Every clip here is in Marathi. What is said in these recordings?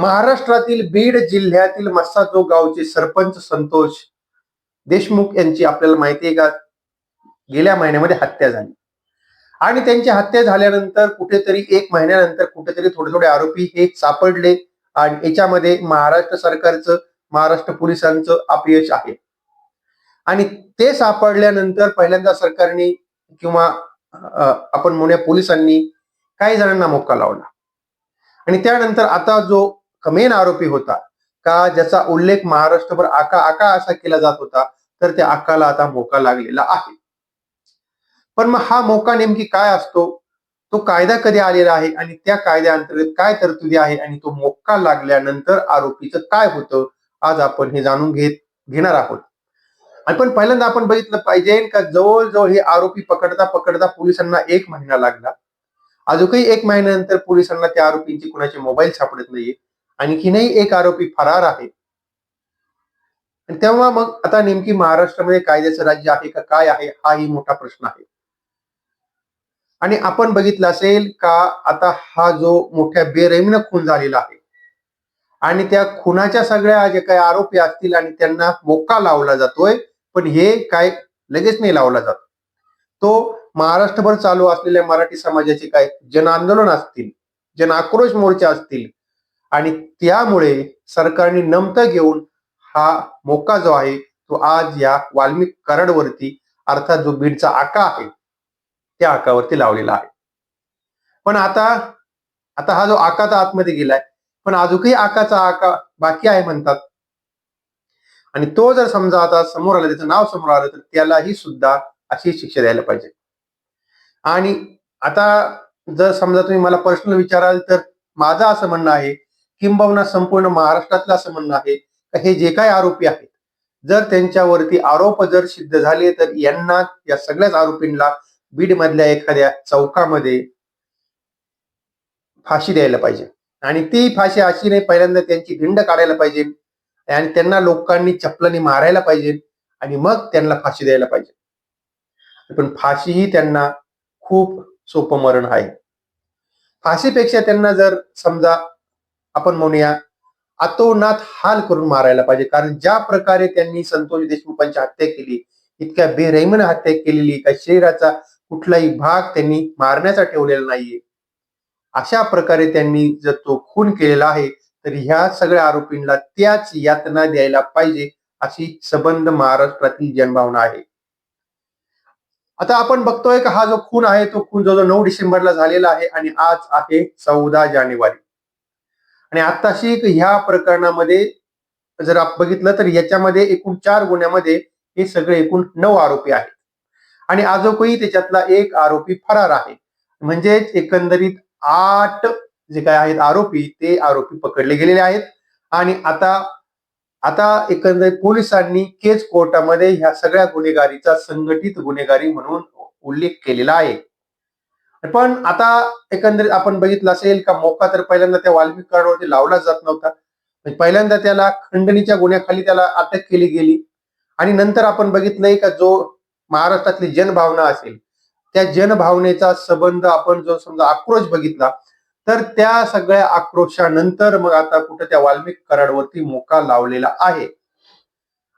महाराष्ट्रातील बीड जिल्ह्यातील मस्साजो गावचे सरपंच संतोष देशमुख यांची आपल्याला माहिती आहे का? गेल्या महिन्यामध्ये हत्या झाली. आणि त्यांची हत्या झाल्यानंतर कुठेतरी एक महिन्यानंतर कुठेतरी थोडे थोडे आरोपी हे सापडले आणि याच्यामध्ये महाराष्ट्र सरकारचं महाराष्ट्र पोलिसांचं अपयश आहे. आणि ते सापडल्यानंतर पहिल्यांदा सरकारने किंवा आपण म्हणूया पोलिसांनी काही जणांना मोका लावला. आणि त्यानंतर आता जो मेन आरोपी होता का ज्याचा उल्लेख महाराष्ट्रभर आका आका असा केला जात होता तर त्या आकाला आता मोका लागलेला आहे. पण मग हा मोका नेमकी काय असतो? तो कायदा कधी आलेला आहे आणि त्या कायद्याअंतर्गत काय तरतुदी आहे आणि तो मोक्का लागल्यानंतर आरोपीचं काय होतं? आज आपण हे जाणून घेत घेणार आहोत. आणि पण पहिल्यांदा आपण बघितलं पाहिजे का जवळजवळ हे आरोपी पकडता पकडता पोलिसांना एक महिना लागला. अजूनही एक महिन्यानंतर पोलिसांना त्या आरोपींची कुणाचे मोबाईल सापडत नाहीये. आणखीनही एक आरोपी फरार आहे. आणि तेव्हा मग आता नेमकी महाराष्ट्रामध्ये कायद्याचं राज्य आहे का काय आहे हाही मोठा प्रश्न आहे. आणि आपण बघितलं असेल का आता हा जो मोठ्या बेरहिमीनं खून झालेला आहे. आणि त्या खुनाच्या सगळ्या जे काही आरोपी असतील आणि त्यांना मोका लावला जातोय पण हे काय लगेच नाही लावला जात. तो महाराष्ट्रभर चालू असलेल्या मराठी समाजाचे काय जन आंदोलन असतील जन आक्रोश मोर्चे असतील आणि त्यामुळे सरकारने नमतं घेऊन हा मोका जो आहे तो आज या वाल्मिक कराडवरती अर्थात जो बीडचा आका आहे त्या आकावरती लावलेला आहे. पण आता आता हा जो आका तर आतमध्ये गेलाय पण अजूनही आकाचा आका बाकी आहे म्हणतात. आणि तो जर समजा आता समोर आला त्याचं नाव समोर आलं तर त्यालाही सुद्धा अशी शिक्षा द्यायला पाहिजे. आणि आता जर समजा तुम्ही मला पर्सनल विचाराल तर माझं असं म्हणणं आहे किंबहुना संपूर्ण महाराष्ट्रातलं असं म्हणणं आहे का हे जे काही आरोपी आहेत जर त्यांच्यावरती आरोप जर सिद्ध झाले तर यांना या सगळ्याच आरोपींना बीड मधल्या एखाद्या चौकामध्ये फाशी द्यायला पाहिजे. आणि ती फाशी अशी नाही पहिल्यांदा त्यांची गिंड काढायला पाहिजे आणि त्यांना लोकांनी चपलाने मारायला पाहिजे आणि मग त्यांना फाशी द्यायला पाहिजे. पण फाशी ही त्यांना खूप सोपं मरण आहे. फाशीपेक्षा त्यांना जर समजा आपण म्हणूया अतोनात हाल करून मारायला पाहिजे. कारण ज्या प्रकारे त्यांनी संतोष देशमुखांची हत्या केली इतक्या बेरहिमन हत्या केलेली का शरीराचा कुठलाही भाग त्यांनी मारण्याचा ठेवलेला नाहीये. अशा प्रकारे त्यांनी जर तो खून केलेला आहे तर ह्या सगळ्या आरोपींना त्याच यातना द्यायला पाहिजे अशी सबंध महाराष्ट्रातील जनभावना आहे. आता आपण बघतोय का हा जो खून आहे तो खून जवळजवळ नऊ डिसेंबरला झालेला आहे आणि आज आहे चौदा जानेवारी. आणि आताशी ह्या प्रकरणामध्ये जर आपण बघितलं तर याच्यामध्ये एकूण चार गुन्ह्यामध्ये हे सगळे एकूण नऊ आरोपी आहेत. आणि आजोकही त्याच्यातला एक आरोपी फरार आहे. म्हणजेच एकंदरीत आठ जे काय आहेत आरोपी ते आरोपी पकडले गेलेले आहेत. आणि आता आता एकंदरीत पोलिसांनी केज कोर्टामध्ये ह्या सगळ्या गुन्हेगारीचा संघटित गुन्हेगारी म्हणून उल्लेख केलेला आहे. पण आता एकंदरीत आपण बघितलं असेल का मोका तर पहिल्यांदा त्या वाल्मिक कार्डवरती लावला जात नव्हता. पहिल्यांदा त्याला खंडणीच्या गुन्ह्याखाली त्याला अटक केली गेली. आणि नंतर आपण बघितलंय का जो महाराष्ट्रातली जनभावना असेल त्या जनभावनेचा संबंध आपण जो समजा आक्रोश बघितला तर त्या सगळ्या आक्रोशानंतर मग आता कुठं त्या वाल्मिक कराडवरती मोका लावलेला आहे.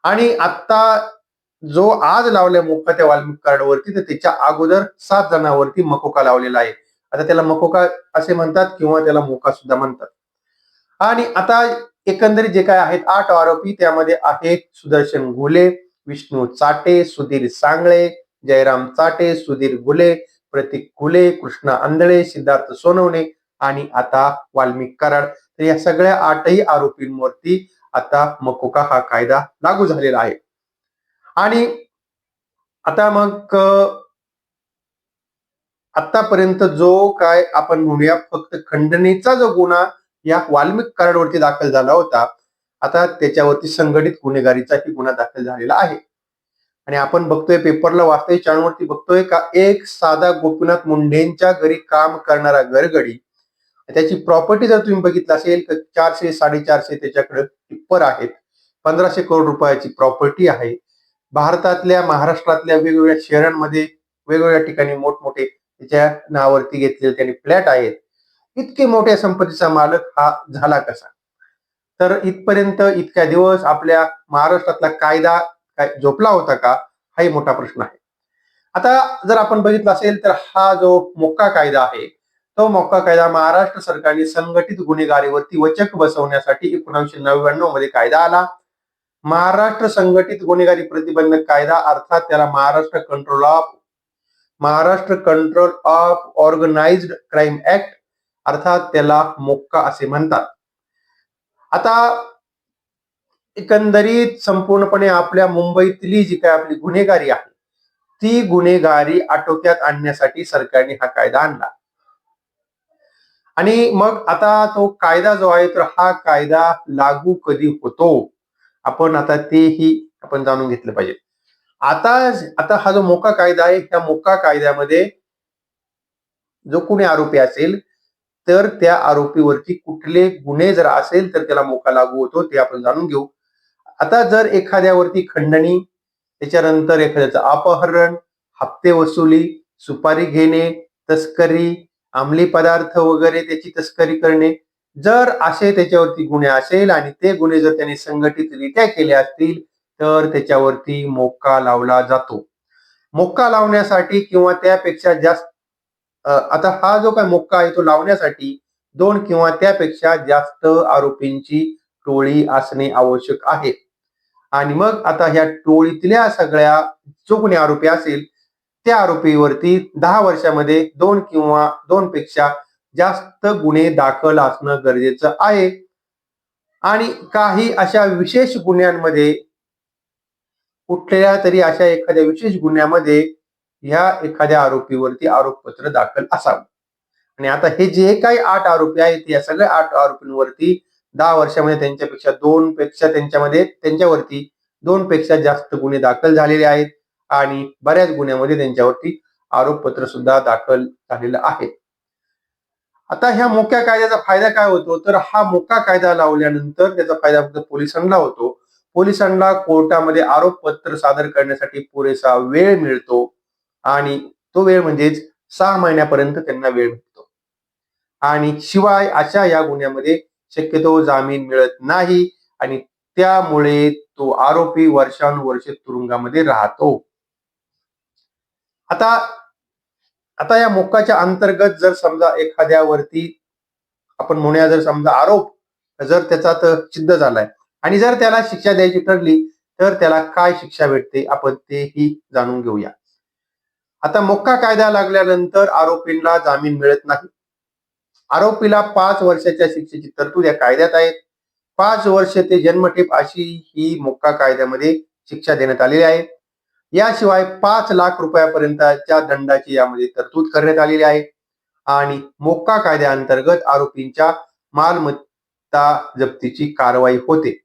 आणि आता जो आज लावलाय मोका त्या वाल्मिक कराडवरती तर त्याच्या अगोदर सात जणांवरती मकोका लावलेला आहे. आता त्याला मकोका असे म्हणतात किंवा त्याला मोका सुद्धा म्हणतात. आणि आता एकंदरीत जे काय आहेत आठ आरोपी त्यामध्ये आहेत सुदर्शन घुले विष्णू चाटे सुधीर सांगळे जयराम चाटे सुधीर घुले प्रतीक घुले कृष्णा आंधळे सिद्धार्थ सोनवणे आणि आता वाल्मिक कराड. तर या सगळ्या आठही आरोपींवरती आता मकोका हा कायदा लागू झालेला आहे. आणि आता मग आतापर्यंत जो काय आपण म्हणूया फक्त खंडणीचा जो गुन्हा या वाल्मिक कराडवरती दाखल झाला होता आता त्याच्यावरती संघटित गुन्हेगारीचाही गुन्हा दाखल झालेला आहे. आणि आपण बघतोय पेपरला वाचतोय चॅनलवरती बघतोय का एक साधा गोपीनाथ मुंडेंच्या घरी काम करणारा गरगडी त्याची प्रॉपर्टी जर तुम्ही बघितलं असेल तर चारशे साडेचारशे त्याच्याकडे टिप्पर आहेत. पंधराशे करोड रुपयाची प्रॉपर्टी आहे. भारतातल्या महाराष्ट्रातल्या वेगवेगळ्या शहरांमध्ये वेगवेगळ्या ठिकाणी मोठमोठे त्याच्या नावावरती घेतलेले त्यांनी फ्लॅट आहेत. इतके मोठ्या संपत्तीचा मालक हा झाला कसा? तर इथपर्यंत इतक्या दिवस आपल्या महाराष्ट्रातला कायदा काय झोपला होता का? हाही मोठा प्रश्न आहे. आता जर आपण बघितलं असेल तर हा जो मोक्का कायदा आहे तो मोक्का कायदा महाराष्ट्र सरकारने संघटित गुन्हेगारीवरती वचक बसवण्यासाठी एकोणीसशे नव्याण्णवमध्ये कायदा आला. महाराष्ट्र संघटित गुन्हेगारी प्रतिबंधक कायदा अर्थात त्याला Maharashtra control of Maharashtra control of organised crime act अर्थात त्याला मोक्का असे म्हणतात. आता एकंदरीत संपूर्णपणे आपल्या मुंबईतली जी काय आपली गुन्हेगारी आहे ती गुन्हेगारी आटोक्यात आणण्यासाठी सरकारने हा कायदा आणला. आणि मग आता तो कायदा जो आहे तर हा कायदा लागू कधी होतो? आपण आता तेही आपण जाणून घेतलं पाहिजे. आता आता हा जो मोका कायदा आहे त्या मोका कायद्यामध्ये जो कोणी आरोपी असेल तर त्या आरोपीवरती कुठले गुन्हे जर असेल तर त्याला मोका लागू होतो ते आपण जाणून घेऊ. आता जर एखाद्यावरती खंडणी त्याच्यानंतर एखाद्याचं अपहरण हप्ते वसुली सुपारी घेणे तस्करी अंमली पदार्थ वगैरे त्याची तस्करी करणे जर असे त्याच्यावरती गुन्हे असेल आणि ते गुन्हे जर त्याने संघटितरित्या केले असतील तर त्याच्यावरती मोक्का लावला जातो. मोक्का लावण्यासाठी किंवा त्यापेक्षा जास्त आता हा जो काय मोक्का आहे तो लावण्यासाठी दोन किंवा त्यापेक्षा जास्त आरोपींची टोळी असणे आवश्यक आहे. आणि मग आता ह्या टोळीतल्या सगळ्या जो कोणी आरोपी असेल त्या आरोपीवरती दहा वर्षामध्ये दोन किंवा दोन पेक्षा जास्त गुन्हे दाखल असणं गरजेचं आहे. आणि काही अशा विशेष गुन्ह्यांमध्ये कुठल्या तरी अशा एखाद्या विशेष गुन्ह्यामध्ये ह्या एखाद्या आरोपीवरती आरोपपत्र दाखल असावं. आणि आता हे जे काही आठ आरोपी आहेत या सगळ्या आठ आरोपींवरती दहा वर्षामध्ये त्यांच्यापेक्षा दोन पेक्षा त्यांच्यामध्ये त्यांच्यावरती दोन पेक्षा जास्त गुन्हे दाखल झालेले आहेत. आणि बऱ्याच गुन्ह्यामध्ये त्यांच्यावरती आरोपपत्र सुद्धा दाखल झालेलं आहे. आता ह्या मोक्या कायद्याचा फायदा काय होतो? तर हा मोका कायदा लावल्यानंतर त्याचा फायदा फक्त पोलिसांना होतो. पोलिसांना कोर्टामध्ये आरोपपत्र सादर करण्यासाठी पुरेसा वेळ मिळतो आणि तो वेळ म्हणजेच सहा महिन्यापर्यंत त्यांना वेळ मिळतो. आणि शिवाय अशा या गुन्ह्यामध्ये शक्यतो जामीन मिळत नाही आणि त्यामुळे तो आरोपी वर्षानुवर्षे तुरुंगामध्ये राहतो. आता आता या मोक्काच्या अंतर्गत जर समजा एखाद्यावरती आपण म्हणूया जर समजा आरोप जर त्याचा सिद्ध झालाय. आणि जर त्याला शिक्षा द्यायची ठरली तर त्याला काय शिक्षा भेटते? आपण तेही जाणून घेऊया. आता मोक्का कायदा लागल्यानंतर आरोपींना जामीन मिळत नाही. आरोपीला पाच वर्षाच्या शिक्षेची तरतूद या कायद्यात आहे पाच वर्ष ते जन्मठेप अशी ही मोक्का कायद्यामध्ये शिक्षा देण्यात आलेली आहे. याशिवाय पाच लाख रुपयापर्यंतच्या दंडाची यामध्ये तरतूद करण्यात आलेली आहे. आणि मोक्का कायद्याअंतर्गत आरोपींच्या मालमत्ता जप्तीची कारवाई होते.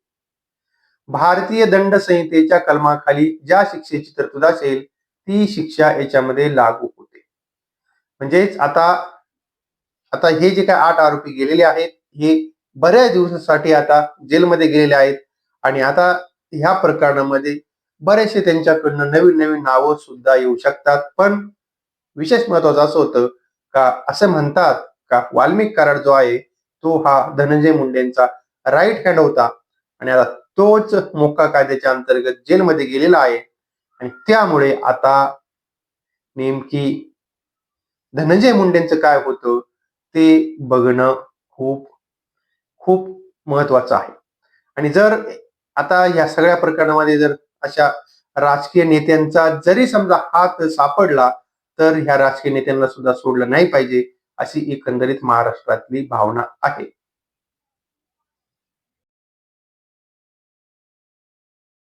भारतीय दंड संहितेच्या कलमाखाली ज्या शिक्षेची तरतूद असेल ती शिक्षा याच्यामध्ये लागू होते. म्हणजेच आता आता हे जे काय आठ आरोपी गेलेले आहेत हे बऱ्याच दिवसासाठी आता जेलमध्ये गेलेले आहेत. आणि आता ह्या प्रकरणामध्ये बरेचसे त्यांच्याकडनं नवीन नवीन नावं सुद्धा येऊ शकतात. पण विशेष महत्वाचं असं होतं का असं म्हणतात का वाल्मिक कराड जो आहे तो हा धनंजय मुंडेंचा राईट हँड होता. आणि आता तोच मोक्का कायद्याच्या अंतर्गत जेलमध्ये गेलेला आहे. आणि त्यामुळे आता नेमकी धनंजय मुंडेंचं काय होतं ते बघणं खूप खूप महत्वाचं आहे. आणि जर आता या सगळ्या प्रकरणामध्ये जर अशा राजकीय नेत्यांचा जरी समजा हात सापडला तर ह्या राजकीय नेत्यांना सुद्धा सोडलं नाही पाहिजे अशी एकंदरीत महाराष्ट्रातली भावना आहे.